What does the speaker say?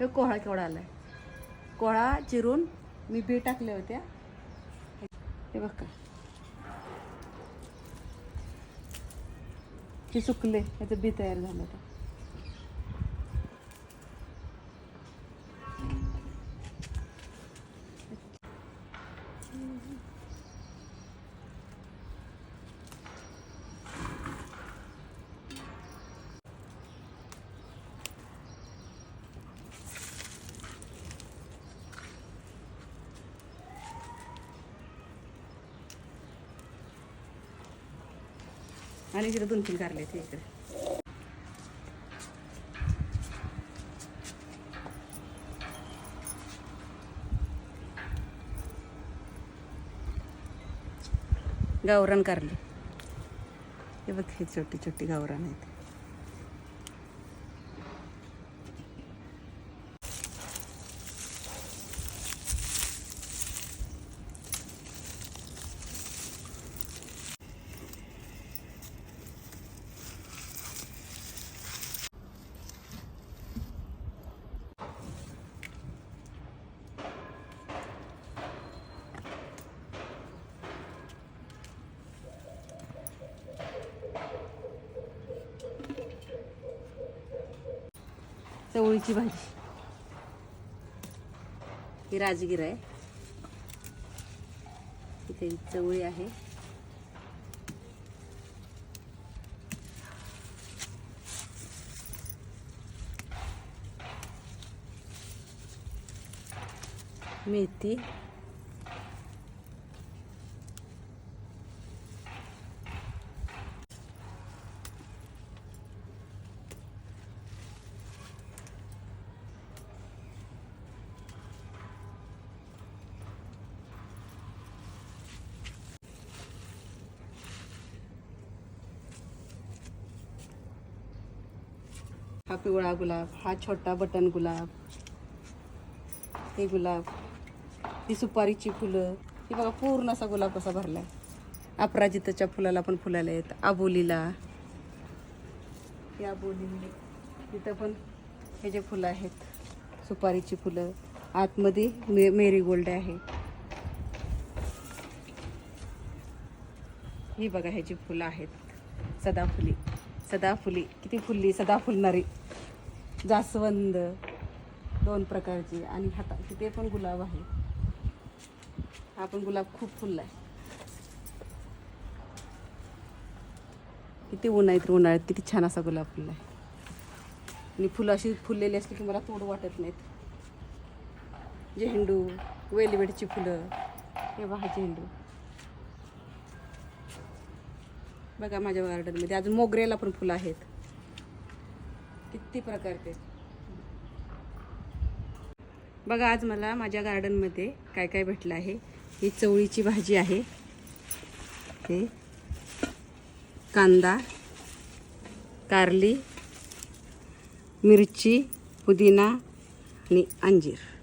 हे कोहळा केवढा आलाय? कोहळा चिरून मी बी टाकल्या होत्या. हे बघ का. हे सुकले याचं बी तयार झालं होतं आणि इकडे दोन तीन कारले आहेत इकडे. गावरान कारले. हे बघ हे छोटी छोटी गावरान आहेत. चवळीची भाजी. ही राजगिर आहे. इथे चवळी आहे. मेथी. हा पिवळा गुलाब हा छोटा बटन गुलाब हे गुलाब ही सुपारीची फुलं ही बघा पूर्ण असा गुलाब कसा भरलाय. अपराजिताच्या फुलाला पण फुलाला आहेत आबोलीला. या आबोली तिथं पण हे जे फुलं आहेत सुपारीची फुलं आतमध्ये मे मेरीगोल्ड आहे. ही बघा ह्याची फुलं आहेत सदाफुली. सदाफुली. किती फुलली सदा फुलणारी जास्वंद. दोन प्रकारची. आणि हाता तिथे पण गुलाब आहे. हा पण गुलाब खूप फुलला आहे. किती ऊन तर उन्हाळ्यात किती छान असा गुलाब फुलला आहे. आणि फुलं अशी फुललेली असली की मला तोड वाटत नाहीत. झेंडू वेलवेडची फुलं हे बहा झेंडू बघा माझ्या गार्डनमध्ये अजून मोगऱ्याला पण फुलं आहेत. किती प्रकारचे बघा आज मला माझ्या गार्डनमध्ये काय काय भेटलं आहे. ही चवळीची भाजी आहे. हे. कांदा कारली मिरची पुदिना आणि अंजीर.